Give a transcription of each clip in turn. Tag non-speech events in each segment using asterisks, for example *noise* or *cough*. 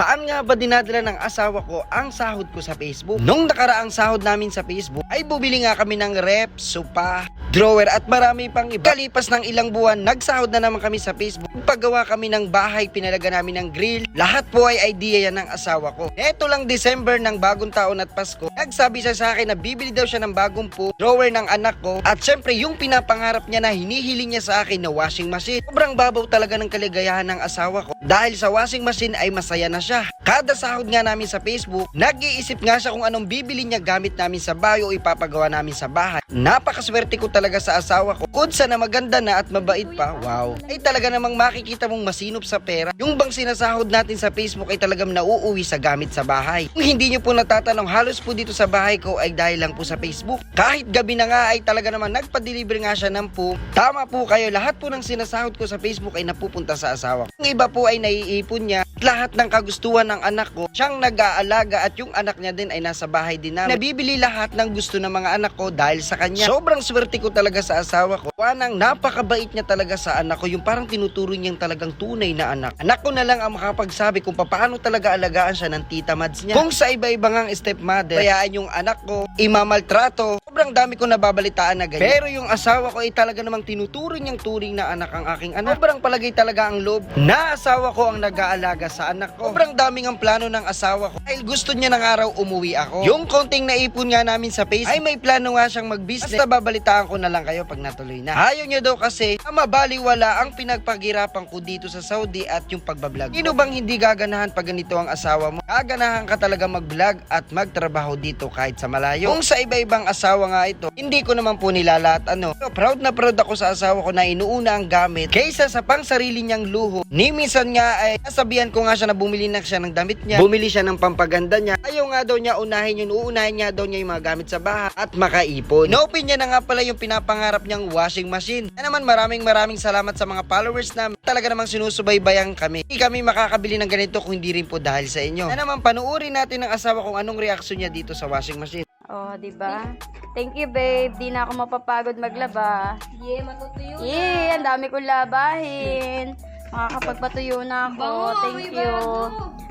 Saan nga ba dinadala ng asawa ko ang sahod ko sa Facebook? Nung nakaraang sahod namin sa Facebook, ay bubili nga kami ng rep, sopa, drawer at marami pang iba. Kalipas ng ilang buwan, nagsahod na naman kami sa Facebook. Paggawa kami ng bahay, pinalaga namin ng grill. Lahat po ay idea yan ng asawa ko. Eto lang December ng bagong taon at Pasko, nagsabi siya sa akin na bibili daw siya ng bagong po, drawer ng anak ko. At syempre yung pinapangarap niya na hinihiling niya sa akin na washing machine. Sobrang babaw talaga ng kaligayahan ng asawa ko. Dahil sa washing machine ay masaya na siya. Kada sahod nga namin sa Facebook, nag-iisip nga siya kung anong bibili niya gamit namin sa bahay o ipapagawa namin sa bahay. Napakaswerte ko talaga sa asawa ko. Kung sa na maganda na at mabait pa, wow. Ay talaga namang makikita mong masinop sa pera. Yung bang sinasahod natin sa Facebook ay talagang nauuwi sa gamit sa bahay. Kung hindi niyo po natatanong, halos po dito sa bahay ko ay dahil lang po sa Facebook. Kahit gabi na nga ay talaga naman nagpa-deliver nga siya ng po. Tama po kayo, lahat po ng sinasahod ko sa Facebook ay napupunta sa asawa ko. Yung iba po ay naiipon niya. Lahat ng kagustuhan ng anak ko, siyang nag-aalaga at yung anak niya din ay nasa bahay din namin. Nabibili lahat ng gusto ng mga anak ko dahil sa kanya. Sobrang swerte ko talaga sa asawa ko. Wanang napakabait niya talaga sa anak ko. Yung parang tinuturo niyang talagang tunay na anak. Anak ko na lang ang makapagsabi kung paano talaga alagaan siya ng tita mads niya. Kung sa iba-iba ngang stepmother, bayaan yung anak ko, imamaltrato. Sobrang dami ko nababalitaan na ganyan. Pero yung asawa ko ay talaga namang tinuturo niyang turing na anak ang aking anak. Sobrang palagay talaga ang loob na asawa ko ang nag-aalaga sa anak ko. Sobrang daming ang plano ng asawa ko dahil gusto niya ng araw umuwi ako. Yung konting naipon nga namin sa Facebook ay may plano nga siyang mag-business. Basta babalitaan ko na lang kayo pag natuloy na. Ayaw niya daw kasi na mabaliwala ang pinagpagirapan ko dito sa Saudi at yung pagbablog. Sino bang hindi gaganahan pag ganito ang asawa mo? Gaganahan ka talaga mag-vlog at magtrabaho dito kahit sa malayo. Kung sa iba-ibang asawa nga ito, hindi ko naman po nilalat ano. Pero proud na proud ako sa asawa ko na inuuna ang gamit kaysa sa pang sarili niyang luho. Ni minsan nga ay nasabihan ko nga siya na bumili na siya ng damit niya. Bumili siya ng pampaganda niya. Ayaw nga daw niya unahin yun. Uunahin niya daw niya yung mga gamit sa bahay at makaipon. Inopen niya na nga pala yung pinapangarap niyang washing machine. Kaya naman maraming maraming salamat sa mga followers namin. Talaga namang sinusubaybayan kami. Hindi kami makakabili ng ganito kung hindi rin po dahil sa inyo. Kaya naman panuuri natin ang asawa kung anong reaksyon niya dito sa washing machine. Oh, di ba? Thank you, babe. Di na ako mapapagod maglaba. Yeah, matutuyo na. Yay! Ang dami kong labahin. Makakapagpatuyo na ako. Bango, Thank may you. bago.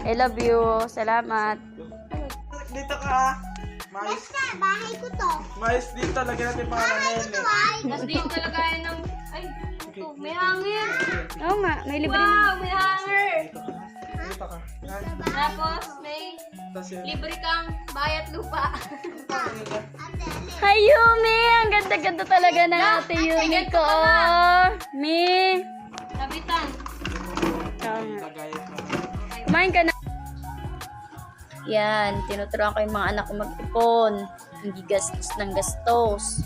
I love you. Salamat. Dito ka. Mais. Bahay ko to. Mais dito. Lagyan natin pangalan na yun eh. Tapos dito ng... Ay, ito, may hanger. Oo nga, may libre na. Wow, may hanger. Libre kang bayat lupa. Hi, Yumi! Ang ganda-ganda talaga na ate Yumi ko. Mi! Lagay. Kumain ka na. Yan, tinuturuan ko yung mga anak ko mag-ipon. Hindi gastos ng gastos.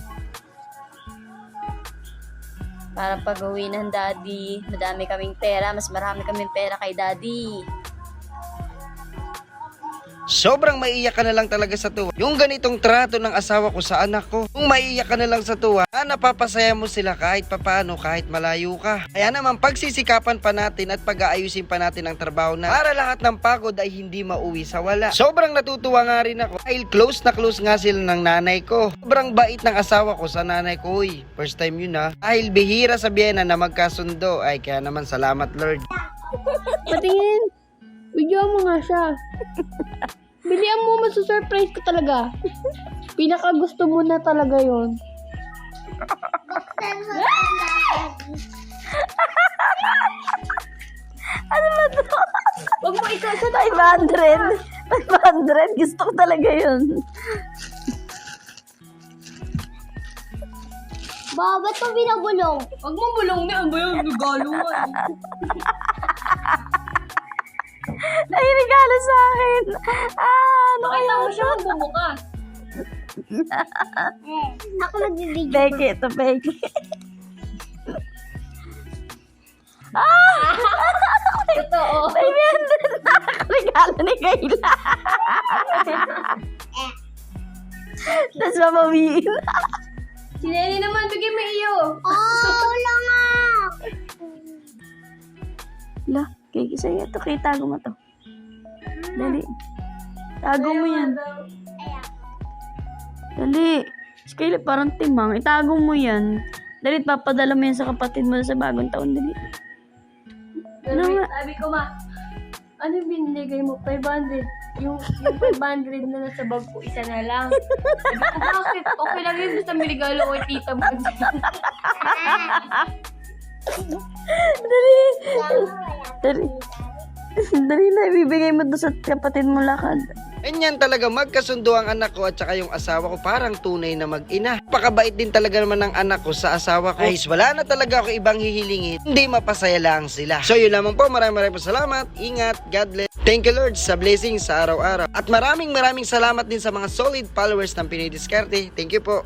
Para pag uwi ng daddy, madami kaming pera, mas marami kaming pera kay daddy. Sobrang maiiyak ka na lang talaga sa tuwa. Yung ganitong trato ng asawa ko sa anak ko. Kung maiiyak ka na lang sa tuwa, ah, napapasaya mo sila kahit papano, kahit malayo ka. Kaya naman, pagsisikapan pa natin at pag-aayusin pa natin ang trabaho na para lahat ng pagod ay hindi mauwi sa wala. Sobrang natutuwa nga rin ako dahil close na close nga sila ng nanay ko. Sobrang bait ng asawa ko sa nanay ko. Uy, first time yun ha. Dahil bihira sa Vienna na magkasundo. Ay, kaya naman salamat Lord. Patingin. Video mo nga siya. *laughs* Bilihan mo, masusurprise ko talaga. *laughs* Pinaka gusto mo na talaga yon. *laughs* Ano ba to? Huwag mo ikaw sa 500. 500. Gusto ko talaga yun. Ba, ba't mo binabulong? Huwag mo bulong na. Ano ba yun? *laughs* Ay, regalo sa akin. Ah, ano kaya Nakita mo siya magbubukas. *laughs* Ako nagbibigay. Peke, ito peke. ah! Totoo. 500 na regalo ni Kayla. *laughs* Tapos mabawiin. Si Nenny naman, bigyan mo iyo. Oh, wala nga. La, kay sa'yo ito. Kaya tago mo to. Dali. Tago mo yan. Dali. Kayla parang timang. Itago mo yan. Dali, papadala mo yan sa kapatid mo sa bagong taon. Dali. Ano nga? Sabi ko ma. ano yung binigay mo? 500. Yung, yung 500 na nasa bag ko, isa na lang. Sabi ko, bakit? Okay lang yun. Basta may regalo ko kay tita mo. *laughs* Dali. Dali. Dali na, ibibigay mo doon sa kapatid mo lakad. Ganyan talaga magkasundo ang anak ko at saka yung asawa ko parang tunay na mag-ina. Pakabait din talaga naman ng anak ko sa asawa ko. Guys, wala na talaga ako ibang hihilingin. Hindi mapasaya lang sila. So yun lamang po. Maraming maraming salamat. Ingat. God bless. Thank you Lord sa blessing sa araw-araw. At maraming maraming salamat din sa mga solid followers ng Pinoy Diskarte. Thank you po.